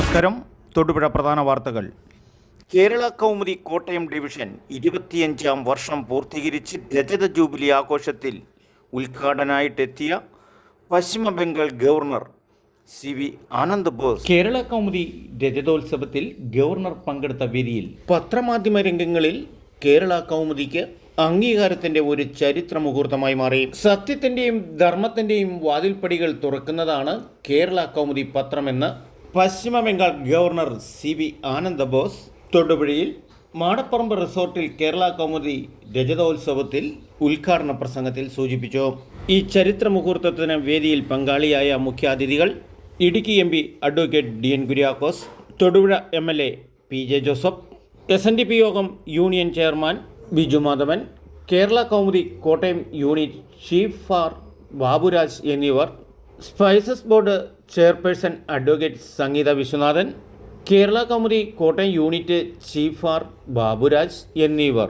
നമസ്കാരം. തൊടുപുഴ പ്രധാന വാർത്തകൾ. കേരള കൗമുദി കോട്ടയം ഡിവിഷൻ ഇരുപത്തിയഞ്ചാം വർഷം പൂർത്തീകരിച്ച് രജത ജൂബിലി ആഘോഷത്തിൽ ഉദ്ഘാടനായിട്ടെത്തിയ പശ്ചിമ Bengal governor C V Anand Bose. Kerala Kaumudi രജതോത്സവത്തിൽ governor പങ്കെടുത്ത വേദിയിൽ പത്രമാധ്യമ രംഗങ്ങളിൽ കേരള കൗമുദിക്ക് അംഗീകാരത്തിന്റെ ഒരു ചരിത്ര മുഹൂർത്തമായി മാറി. സത്യത്തിന്റെയും ധർമ്മത്തിന്റെയും വാതിൽപ്പടികൾ തുറക്കുന്നതാണ് കേരള കൗമുദി പത്രമെന്ന് പശ്ചിമ Bengal governor C V Ananda Bose തൊടുപുഴയിൽ മാടപ്പറമ്പ് റിസോർട്ടിൽ കേരള കൗമുദി രജതോത്സവത്തിൽ ഉദ്ഘാടന പ്രസംഗത്തിൽ സൂചിപ്പിച്ചു. ഈ ചരിത്ര മുഹൂർത്തത്തിന് വേദിയിൽ പങ്കാളിയായ മുഖ്യാതിഥികൾ Idukki M P advocate D N Kuriakose Thodupuzha M L A P J Joseph S N D P യോഗം union chairman Biju Madhavan Kerala Kaumudi Kottayam unit chief far Baburaj എന്നിവർ spices board chairperson advocate Sangeetha Viswanathan Kerala Kaumudi Kottayam unit chief R Baburaj എന്നിവർ.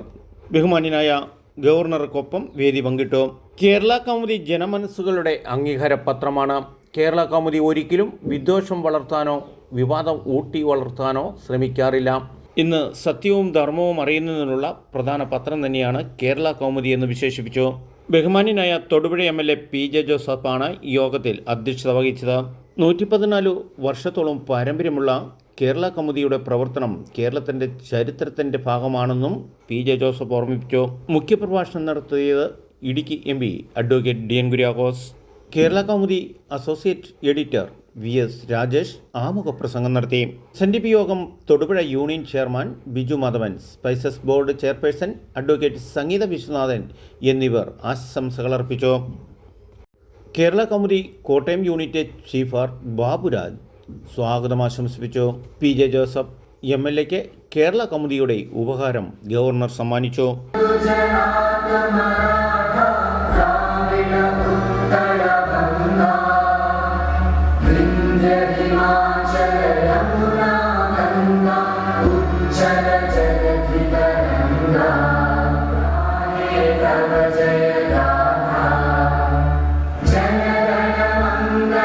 ബഹുമാന്യനായ ഗവർണർക്കൊപ്പം വേദി പങ്കിട്ടു. കേരള കൗമുദി ജനമനസ്സുകളുടെ അംഗീകാര പത്രമാണ് കേരള കൗമുദി ഒരിക്കലും വിദ്വേഷം വളർത്താനോ വിവാദം ഊട്ടി വളർത്താനോ ശ്രമിക്കാറില്ല. ഇന്ന് സത്യവും ധർമ്മവും അറിയുന്നതിനുള്ള പ്രധാന പത്രം തന്നെയാണ് കേരള കൗമുദി എന്ന് വിശേഷിപ്പിച്ചു. ബഹുമാന്യനായ Thodupuzha M L A P J ജോസഫാണ് യോഗത്തിൽ അധ്യക്ഷത വഹിച്ചത്. നൂറ്റി പതിനാല് വർഷത്തോളം പാരമ്പര്യമുള്ള കേരള കമ്മിതിയുടെ പ്രവർത്തനം കേരളത്തിന്റെ ചരിത്രത്തിന്റെ ഭാഗമാണെന്നും പി ജെ ജോസഫ് ഓർമ്മിപ്പിച്ചു. മുഖ്യപ്രഭാഷണം നടത്തിയത് Idukki M P advocate D N Kuriakose Kerala Kaumudi associate editor V S Rajesh ആമുഖ പ്രസംഗം നടത്തി. എസ് എൻ ഡി പി യോഗം Thodupuzha union chairman Biju Madhavan spices board chairperson advocate Sangeetha Viswanathan എന്നിവർ ആശംസകൾ അർപ്പിച്ചു. Kerala Kaumudi Kottayam unit chief R Baburaj സ്വാഗതം ആശംസിപ്പിച്ചു. P J Joseph M L എക്ക് കേരള കൗമുദിയുടെ ഉപഹാരം ഗവർണർ സമ്മാനിച്ചു.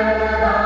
la la la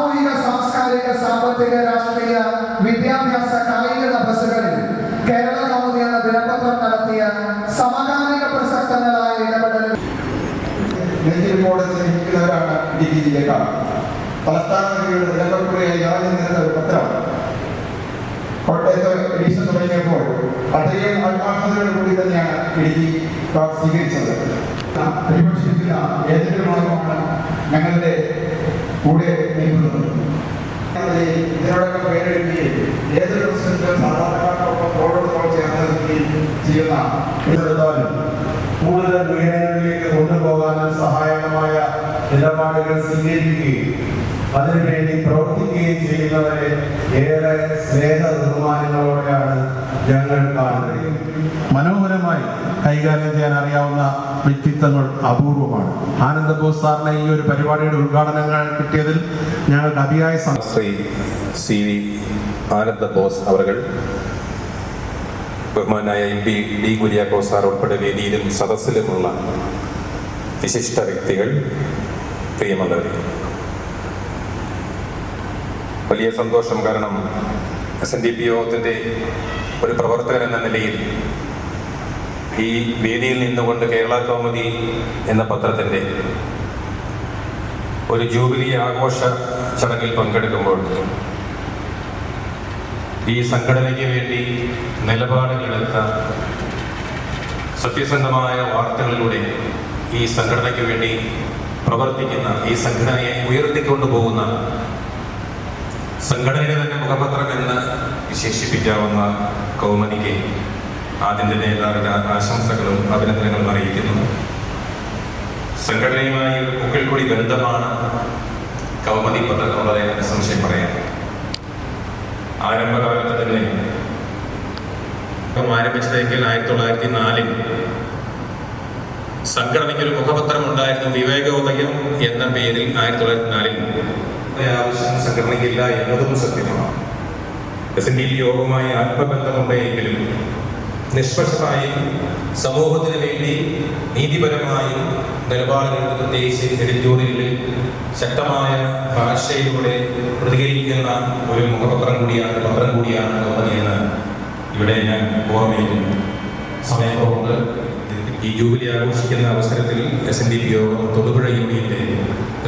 സാമൂഹിക സാംസ്കാരിക സാമ്പത്തിക രാഷ്ട്രീയ വിദ്യാഭ്യാസ കായിക ബസ്സുകളിൽ കേരള കൗമുദി എന്ന ദിനപത്രം നടത്തിയ സമകാലിക പ്രസക്തങ്ങളായ ഇടപെടലുകൾ നെഞ്ചിരിപ്പോടെ സ്നേഹിക്കുന്നവരാണ് ഇടുക്കി ജില്ലക്കാർ തലസ്ഥാന നഗരിയുടെ നിലനിൽപ്പുറയായി നിറഞ്ഞു നിന്ന ഒരു പത്രം. കോട്ടയത്ത് എഡീഷൻ തുടങ്ങിയപ്പോൾ അത്രയും ആത്മാർത്ഥതയോട് കൂടി തന്നെയാണ് ഇടുക്കി സ്വീകരിച്ചത്. പരിപോഷിക്കുന്ന ഏതൊരു മാർഗമാണ് ഞങ്ങളുടെ കൂടെ നീങ്ങുന്നത് ഇതിനോടൊക്കെ പേരെഴുതുകയും ഏതൊരു പ്രശ്നത്തിലും സാധാരണക്കാർക്കൊപ്പം റോഡോടൊപ്പം ചേർന്ന് നിൽക്കുകയും ചെയ്യുന്ന കൂടുതൽ ഉയരങ്ങളിലേക്ക് കൊണ്ടുപോകാനും സഹായകമായ നിലപാടുകൾ സ്വീകരിക്കുകയും അതിനുവേണ്ടി പ്രവർത്തിക്കുകയും ചെയ്യുന്നവരെ ഏറെ സ്നേഹ ബഹുമാനങ്ങളോടെയാണ് ഞങ്ങൾ കാണുന്നത്. മനോഹരമായി കൈകാര്യം ചെയ്യാൻ അറിയാവുന്ന വ്യക്തിത്വങ്ങൾ അപൂർവമാണ്. ആനന്ദബോസ് സാറിനെ ഈ ഒരു പരിപാടിയുടെ ഉദ്ഘാടനങ്ങൾ കിട്ടിയതിൽ ഞങ്ങൾക്ക് അതിയായ ശ്രീ സി വി ആനന്ദബോസ് അവർ ബഹുമാനായ M P D Kuriako sir ഉൾപ്പെടെ വേദിയിലും സദസ്സിലുമുള്ള വിശിഷ്ട വ്യക്തികൾ പ്രിയമുള്ളവർ വലിയ സന്തോഷം കാരണം എസ് എൻ ഡി പി യോഗത്തിന്റെ ഒരു പ്രവർത്തകൻ എന്ന നിലയിൽ ഈ വേദിയിൽ നിന്നുകൊണ്ട് കേരള കൗമുദി എന്ന പത്രത്തിന്റെ ഒരു ജൂബിലി ആഘോഷ ചടങ്ങിൽ പങ്കെടുക്കുമ്പോൾ ഈ സംഘടനയ്ക്ക് വേണ്ടി നിലപാടുകളെടുത്ത സത്യസന്ധമായ വാർത്തകളിലൂടെ ഈ സംഘടനയ്ക്ക് വേണ്ടി പ്രവർത്തിക്കുന്ന ഈ സംഘടനയെ ഉയർത്തിക്കൊണ്ടുപോകുന്ന സംഘടനയുടെ തന്നെ മുഖപത്രം എന്ന് വിശേഷിപ്പിക്കാവുന്ന കൗമനിക്ക് ആദ്യം തന്നെ എല്ലാവരുടെ ആശംസകളും അഭിനന്ദനങ്ങളും അറിയിക്കുന്നു. സംഘടനയുമായി ഒരു മുക്കിൽ കൂടി ബന്ധമാണ് കൗമുദി വളരെ സംശയം പറയാം ആരംഭകാലത്ത് തന്നെ ആരംഭിച്ചതെങ്കിൽ ആയിരത്തി തൊള്ളായിരത്തി നാലിൽ സംഘടനയ്ക്ക് ഒരു മുഖപത്രം ഉണ്ടായിരുന്നു വിവേകോദയം എന്ന പേരിൽ ആയിരത്തി തൊള്ളായിരത്തി നാലിൽ ആവശ്യം സംഘടനയ്ക്കില്ല എന്നതും സത്യമാണ്. എസ് എൻ ഡി യോഗവുമായി ആത്മബന്ധമുണ്ടെങ്കിലും നിഷ്പക്ഷമായും സമൂഹത്തിന് വേണ്ടി നീതിപരമായും നിലപാടുകൾ പ്രത്യേകിച്ച് എഡിറ്റോറിയലിൽ ശക്തമായ ഭാഷയിലൂടെ പ്രതികരിക്കുന്ന ഒരു മുഖപത്രം കൂടിയാണ് പത്രം കൂടിയാണ് കമ്പനിയെന്ന് ഇവിടെ ഞാൻ ഓർമ്മയിക്കുന്നു സമയക്കുറവുണ്ട് ഈ ജൂബിലി ആഘോഷിക്കുന്ന അവസരത്തിൽ എസ് എൻ ഡി പി യോഗം തൊടുപുഴ യൂണിയന്റെ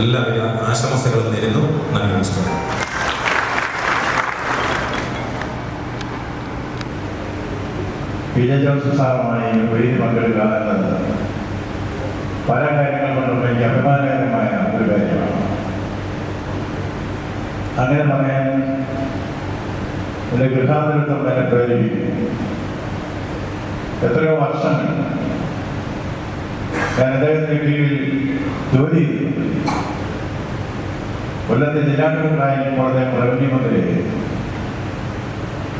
എല്ലാവിധ ആശംസകളും നേരുന്നു. നന്ദി നമസ്കാരം. ജെ ജോസഫ് സാറുമായി വേദി പങ്കെടുക്കുക എന്നത് പല കാര്യങ്ങൾ കൊണ്ടും എനിക്ക് അഭിമാനകരമായ ഒരു കാര്യമാണ്. അങ്ങനെ പറയാൻ എന്റെ ഗൃഹാതിരത്വം എന്നെ പ്രേരിപ്പിക്കുന്നു. എത്രയോ വർഷങ്ങൾ ഞാൻ അദ്ദേഹത്തിന് കീഴിൽ ജോലി കൊല്ലത്തെ ജില്ലാ കളക്ടറായിരിക്കുമ്പോൾ അദ്ദേഹം റവന്യൂ മന്ത്രിയായി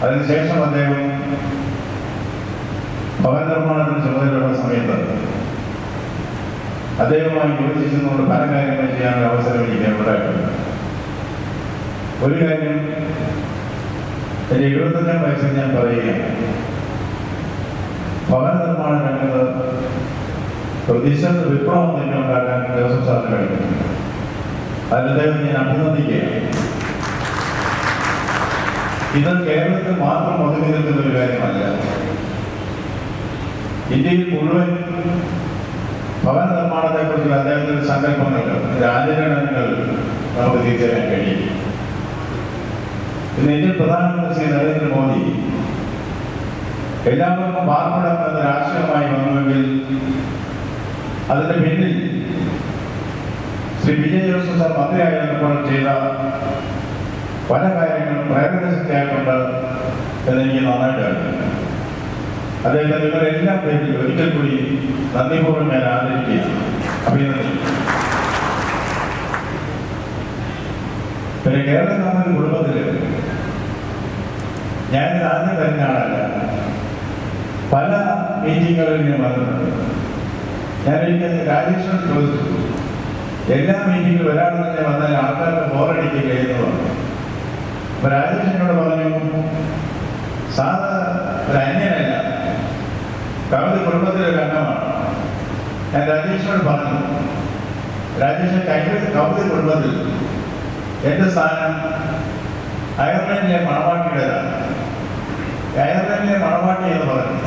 അതിനുശേഷം അദ്ദേഹം ഭവന നിർമ്മാണത്തിന് ചുമതലയുള്ള സമയത്ത് അദ്ദേഹവുമായി വിഭജിച്ചുകൊണ്ട് പല കാര്യങ്ങൾ ചെയ്യാനുള്ള അവസരം എനിക്ക് ഉണ്ടായിട്ടുണ്ട്. ഒരു കാര്യം എന്റെ എഴുപത്തഞ്ചാം വയസ്സിൽ ഞാൻ പറയുകയാണ്. ഭവന നിർമ്മാണ രംഗത്ത് പ്രതിശത വിപ്ലവം തന്നെ ഉണ്ടാക്കാൻ ജോസഫ് സാറിന് കഴിഞ്ഞു. അതിൽ ഞാൻ അഭിനന്ദിക്കുകയാണ്. ഇത് കേരളത്തിൽ മാത്രം ഒതുങ്ങി നിൽക്കുന്ന ഒരു കാര്യമല്ല. ഇന്ത്യയിൽ മുഴുവൻ ഭവന നിർമ്മാണത്തെക്കുറിച്ചുള്ള അദ്ദേഹത്തിന്റെ സങ്കല്പങ്ങൾ രാജഗണനകൾ നമുക്ക് തിരിച്ചറിയാൻ കഴിയും. ഇന്ന് ഇന്ത്യൻ പ്രധാനമന്ത്രി ശ്രീ നരേന്ദ്രമോദി എല്ലാവർക്കും പാർപ്പിടം എന്ന രാഷ്ട്രീയമായി വന്നുവെങ്കിൽ അതിന്റെ പിന്നിൽ ശ്രീ വിജയ് ജോസഫ് സാർ മന്ത്രിയായിരുന്നപ്പോൾ ചെയ്ത പല കാര്യങ്ങളും പ്രേരണശക്തിയായിട്ടുണ്ട് എന്നെനിക്ക് നന്നായിട്ട് അറിയാം. അദ്ദേഹത്തെ നിങ്ങളെല്ലാം പേരിൽ ഒരിക്കൽ കൂടി നന്ദിപൂർവം ഞാൻ ആദരിക്കുകയും അഭിനന്ദിക്കും പിന്നെ കേരള കുടുംബത്തിൽ ഞാൻ ആദ്യം വരുന്ന ആളല്ല. പല മീറ്റിങ്ങുകളിൽ ഞാൻ വന്നിട്ടുണ്ട്. ഞാൻ എനിക്ക് രാജേശ്വരൻ ചോദിച്ചു എല്ലാ മീറ്റിങ്ങിലും ഒരാൾ വന്നാൽ ആൾക്കാരുടെ ബോറടിക്കില്ല എന്ന് പറഞ്ഞു. അപ്പൊ രാജേശ്വരനോട് പറഞ്ഞു സാറ് ഒരു അന്യനല്ല കവിത കുടുംബത്തിലെ ഒരു അംഗമാണ്. ഞാൻ രാജേഷിനോട് പറഞ്ഞു രാജേഷ് കൈവ കവിത കുടുംബത്തിൽ എന്റെ സ്ഥാനം അയർലൻഡിലെ മണവാട്ടിയുടേതാണ്. അയർലൻഡിലെ മണവാട്ടി എന്ന് പറഞ്ഞു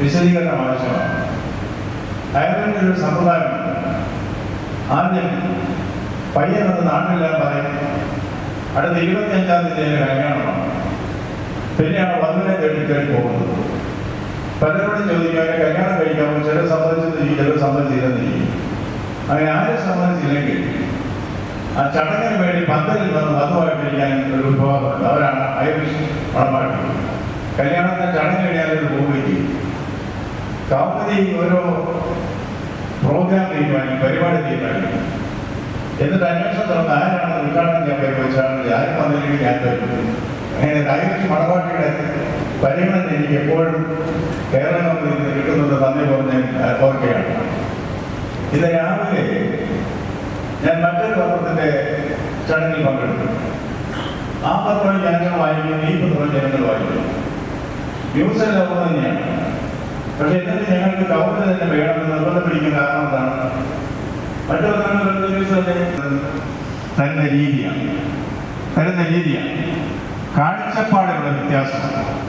വിശദീകരണം ആവശ്യമാണ്. അയർലൻഡിൽ ഒരു സമ്പ്രദായം ആദ്യം പയ്യൻ വന്ന് നാട്ടിലെല്ലാം പറയും. അടുത്ത ഇരുപത്തിയഞ്ചാം തീയതി എന്റെ കല്യാണമാണ്. പിന്നെയാണ് വധുവിനെ തേടി തേടി പോകുന്നത്. പലരോടും ചോദിക്കും കല്യാണം കഴിക്കാമോ? ചിലർ സമ്മതിച്ചിരിക്കും ചിലർ സമ്മതിച്ചില്ലെന്നിരിക്കും അങ്ങനെ ആരും സമ്മതിച്ചില്ലെങ്കിൽ ആ ചടങ്ങിന് വേണ്ടി പന്തലിൽ വന്ന് വധുവായിട്ടിരിക്കാൻ ഒരു വിഭാഗമുണ്ട്. അവരാണ് ഐറിഷ് മണമാട്ടി കല്യാണത്തിന് ചടങ്ങ് കഴിഞ്ഞാൽ ഒരു കാപ്പതി ഓരോ പ്രോഗ്രാം തീരുമാനിക്കും പരിപാടി തീരുമാനിക്കും. എന്നിട്ട് അന്വേഷണം തുറന്ന് ആരാണ് ഉദ്ഘാടനം ചെയ്യാൻ പേര് വെച്ചാൽ ആരും വന്നില്ലെങ്കിൽ ഞാൻ തരും. അങ്ങനെ ഐറിഷ് മണവാട്ടിയുടെ പരിഗണന എനിക്ക് എപ്പോഴും കേരളം നിന്ന് കിട്ടുന്നത് നന്ദി പറഞ്ഞ് ഓർക്കുകയാണ്. ഇത് രാവിലെ ഞാൻ മറ്റൊരു പത്രത്തിന്റെ ചടങ്ങിൽ പങ്കെടുത്തു. ആ പത്രം ജനങ്ങൾ വായിക്കും ഈ പത്രം ജനങ്ങൾ വായിക്കും എല്ലാം ഒന്ന് തന്നെയാണ്. പക്ഷെ ഇന്നത്തെ ഞങ്ങൾക്ക് കൗണ്ട് തന്നെ വേണമെന്ന് നിർബന്ധം പിടിക്കുന്ന കാരണം എന്താണ്? മറ്റു പത്രങ്ങൾ ന്യൂസ് തന്നെ തരുന്ന രീതിയാണ്. തരുന്ന രീതിയാണ്. കാഴ്ചപ്പാടുകളുടെ വ്യത്യാസമാണ്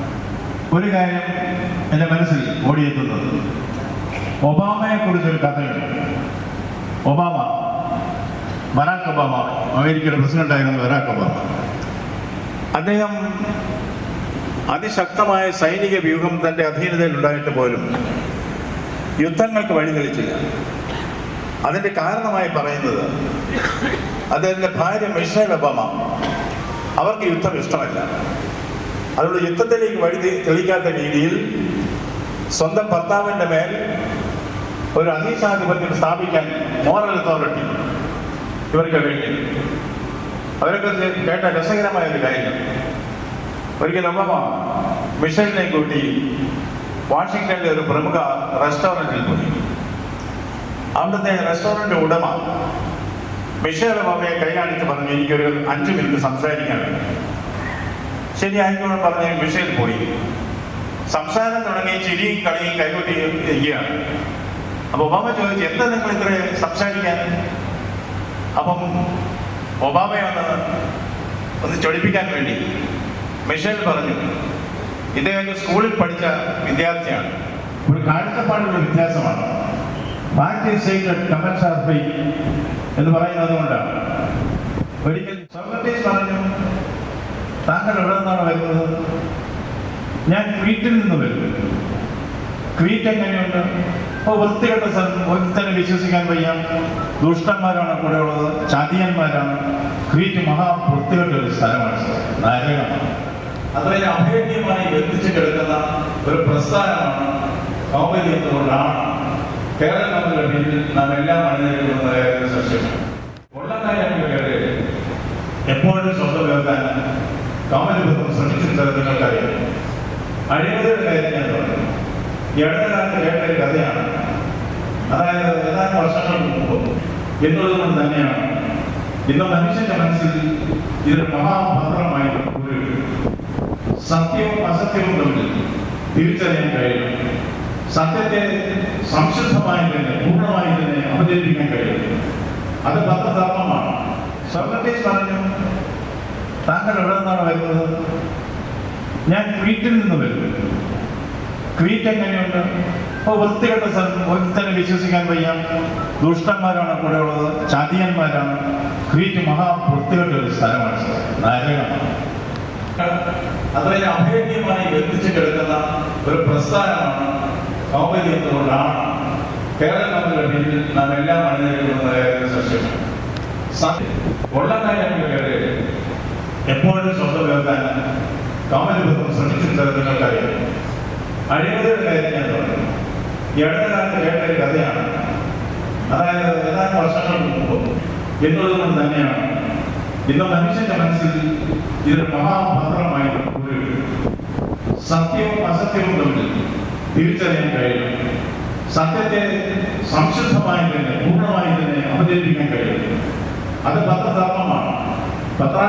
ഒരു കാര്യം എന്റെ മനസ്സിൽ ഓടിയെത്തുന്നത്. ഒബാമയെ കുറിച്ചൊരു കഥയുണ്ട്. ഒബാമ ബറാക്ക് ഒബാമ അമേരിക്കയുടെ പ്രസിഡന്റ് ആയിരുന്ന ബറാക്ക് ഒബാമ. അദ്ദേഹം അതിശക്തമായ സൈനിക വ്യൂഹം തന്റെ അധീനതയിൽ ഉണ്ടായിട്ട് പോലും യുദ്ധങ്ങൾക്ക് വഴിതെളിച്ചില്ല അതിന്റെ കാരണമായി പറയുന്നത് അദ്ദേഹത്തിന്റെ ഭാര്യ മിഷേൽ ഒബാമ. അവർക്ക് യുദ്ധം ഇഷ്ടമല്ല. അതുകൊണ്ട് യുദ്ധത്തിലേക്ക് വഴി തെ- തെളിക്കാത്ത രീതിയിൽ സ്വന്തം ഭർത്താവിന്റെ മേൽ ഒരു അധീശാധിപത്യം സ്ഥാപിക്കാൻ മോറൽ അതോറിറ്റി ഇവർക്ക് കഴിഞ്ഞു അവരെക്കുറിച്ച് കേട്ട രസകരമായ ഒരു കാര്യം. ഒരിക്കൽ ഒബാമ മിഷലിനെ കൂട്ടി വാഷിങ്ടണിലെ ഒരു പ്രമുഖ റെസ്റ്റോറന്റിൽ പോയി. അവിടുത്തെ റെസ്റ്റോറന്റ് ഉടമ മിഷേൽ ഒബാമയെ കൈകാണിച്ച് പറഞ്ഞു എനിക്കൊരു അഞ്ച് മിനിറ്റ് സംസാരിക്കാനുണ്ട് ശരി ആയിക്കോട്ടെ പറഞ്ഞ് വിഷയിൽ പോയി. സംസാരം തുടങ്ങി ചിരിയും കളിയും കൈകൊട്ടി ഇരിക്കുകയാണ് അപ്പൊ ഒബാമ ചോദിച്ചു എന്താ നിങ്ങൾ ഇത്ര സംസാരിക്കാൻ? അപ്പം ഒബാമയെ ഒന്ന് ഒന്ന് ചൊടിപ്പിക്കാൻ വേണ്ടി മിഷേൽ പറഞ്ഞു ഇദ്ദേഹം സ്കൂളിൽ പഠിച്ച വിദ്യാർത്ഥിയാണ്. ഒരു കാഴ്ചപ്പാടുള്ള വ്യത്യാസമാണ്. എന്ന് പറയുന്നത് കൊണ്ടാണ്. ഒരിക്കൽ സോക്രട്ടീസ് പറഞ്ഞു താങ്കൾ എവിടെ നിന്നാണ് വരുന്നത്? ഞാൻ ക്രീറ്റിൽ നിന്ന് വരുന്നു. ക്രീറ്റ് എങ്ങനെയുണ്ട്? അപ്പോൾ വൃത്തികെട്ട സ്ഥലം. ഒരുത്തനെ വിശ്വസിക്കാൻ വയ്യ. ദുഷ്ടന്മാരാണ് കൂടെ ഉള്ളത്. ചാതിയന്മാരാണ്. ക്രീറ്റ് മഹാ വൃത്തികെട്ട ഒരു സ്ഥലമാണ്. നരകമാണ് അത്രയും അഭേദ്യമായി ബന്ധിച്ച് കിടക്കുന്ന ഒരു പ്രസ്ഥാനമാണ് കൗമതി എന്നുകൊണ്ടാണ് കേരള പിന്നിൽ നാം എല്ലാം അണിനിരക്കുന്ന കാര്യം സത്യമാണ് ഉള്ള കാര്യങ്ങളെ എപ്പോഴും സ്വന്തം കേൾക്കാൻ കൗമതി ബന്ധം ശ്രമിച്ചിട്ടുള്ളത് നിങ്ങൾക്കറിയാം. അഴിമതിയുടെ കാര്യം ഞാൻ പറഞ്ഞു. ഈ അടുത്ത കാലത്ത് കേട്ട ഒരു കഥയാണ്. അതായത് ഏതാനും വർഷങ്ങൾക്ക് മുമ്പ് എന്നുള്ളത് കൊണ്ട് തന്നെയാണ് ഇന്ന് മനുഷ്യന്റെ മനസ്സിൽ ഇതൊരു മഹാഭദ്രമായി ഒരു സത്യവും അസത്യവും തമ്മിൽ തിരിച്ചറിയാൻ കഴിയും. സത്യത്തെ സംശുദ്ധമായി തന്നെ പൂർണമായി തന്നെ അവതരിപ്പിക്കാൻ കഴിയും. അത് പത്രധർമ്മമാണ് സോക്രട്ടീസ് പറഞ്ഞു. താങ്കൾ എവിടെ നിന്നാണ് വരുന്നത്? ഞാൻ ക്രീറ്റിൽ നിന്ന് വരുന്നു. ക്രീറ്റ് എങ്ങനെയുണ്ട്? അപ്പോൾ വൃത്തികെട്ട സ്ഥലം. ഒരുത്തനെ വിശ്വസിക്കാൻ വയ്യ. ദുഷ്ടന്മാരാണ് കൂടെ ഉള്ളത്. ചാതിയന്മാരാണ്. ക്രീറ്റ് മഹാ വൃത്തികെട്ട ഒരു സ്ഥലമാണ്. നരകമാണ് അത്രയും അഭേദ്യമായി ബന്ധിച്ച് കിടക്കുന്ന ഒരു പ്രസ്ഥാനമാണ് കൗമതി എന്നുകൊണ്ടാണ് കേരള പിന്നിൽ നാം എല്ലാം അണിനിരക്കുന്ന ശേഷം ഉള്ള കാര്യങ്ങൾ എപ്പോഴും സ്വന്തം ഉയർത്താൻ കൗമതി ബന്ധം ശ്രമിച്ചിട്ടുള്ളത് നിങ്ങൾക്കറിയാം. അഴിമതിയുടെ കാര്യം ഞാൻ പറഞ്ഞു. ഈ അടുത്ത കാലത്ത് കേട്ട ഒരു കഥയാണ്. അതായത് ഏതാനും വർഷങ്ങൾക്ക് മുമ്പ് എന്നുള്ളത് കൊണ്ട് തന്നെയാണ് ഇന്ന് മനുഷ്യന്റെ മനസ്സിൽ ഇതൊരു മഹാഭദ്രമായി ഒരു സത്യവും അസത്യവും തമ്മിൽ തിരിച്ചറിയാൻ കഴിയും. സത്യത്തെ സംശുദ്ധമായി തന്നെ പൂർണമായി തന്നെ അവതരിപ്പിക്കാൻ കഴിയും. അത് പത്രധർമ്മമാണ്. പത്ര